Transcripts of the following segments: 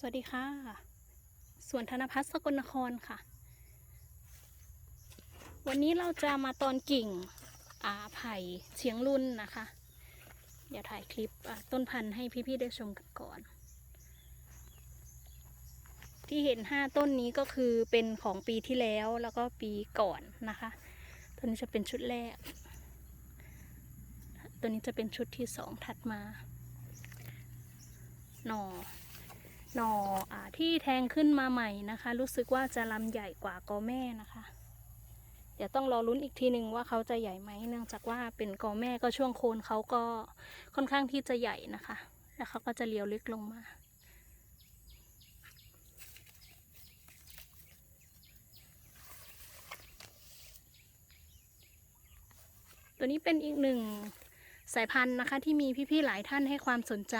สวัสดีค่ะ สวนธนพัฒน์สกลนครค่ะ วันนี้เราจะมาตอนกิ่งอาไผ่เชียงรุ่นนะคะ เดี๋ยวถ่ายคลิปต้นพันธุ์ให้พี่ๆได้ชมกันก่อน ที่เห็นห้าต้นนี้ก็คือเป็นของปีที่แล้วแล้วก็ปีก่อนนะคะ ตัวนี้จะเป็นชุดแรก ตัวนี้จะเป็นชุดที่สองถัดมาหน่อ หน่ออที่แทงขึ้นมาใหม่นะคะ รู้สึกว่าจะลำใหญ่กว่ากอแม่นะคะ เดี๋ยวต้องรอลุ้นอีกทีหนึ่งว่าเขาจะใหญ่ไหมเนื่องจากว่าเป็นกอแม่ก็ช่วงโคนเขาก็ค่อนข้างที่จะใหญ่นะคะ แล้วเขาก็จะเลี้ยวลึกลงมาตัวนี้เป็นอีกหนึ่งสายพันธุ์นะคะที่มีพี่ๆหลายท่านให้ความสนใจ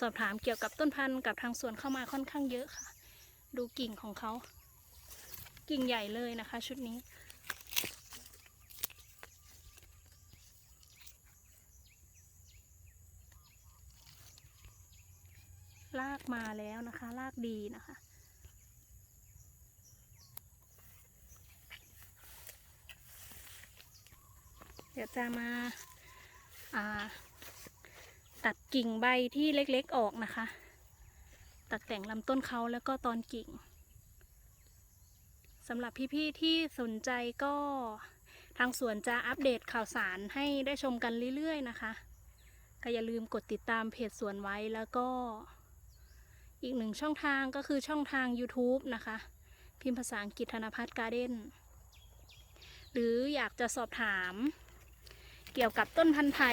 สอบถามเกี่ยวกับต้นพันธุ์กับทางสวนเข้ามาค่อนข้างเยอะค่ะ ดูกิ่งของเขา กิ่งใหญ่เลยนะคะ ชุดนี้ ลากมาแล้วนะคะ ลากดีนะคะเดี๋ยวจะมาอ่า ตัดกิ่งใบที่เล็กๆออกนะคะ ตัดแต่งลำต้นเขาแล้วก็ตอนกิ่งสำหรับพี่ๆที่สนใจก็ทางสวนจะอัปเดตข่าวสารให้ได้ชมกันเรื่อยๆนะคะก็อย่าลืมกดติดตามเพจสวนไว้แล้วก็ อีกหนึ่งช่องทางก็คือช่องทาง YouTube นะคะ พิมพ์ภาษาอังกฤษธนพัฒน์การ์เด้นหรืออยากจะสอบถาม เกี่ยวกับต้นพันธุ์ไผ่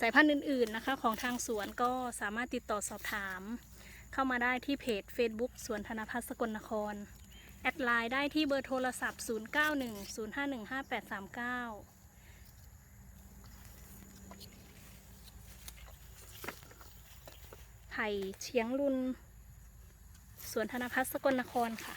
สายพันธุ์อื่นๆนะคะ ของทางสวนก็สามารถติดต่อสอบถาม เข้ามาได้ที่เพจ Facebook สวนธนพัฒน์สกลนคร แอดไลน์ได้ที่เบอร์โทรศัพท์ 0910515839ไผ่เชียงรุนสวนธนพัฒน์สกลนครค่ะ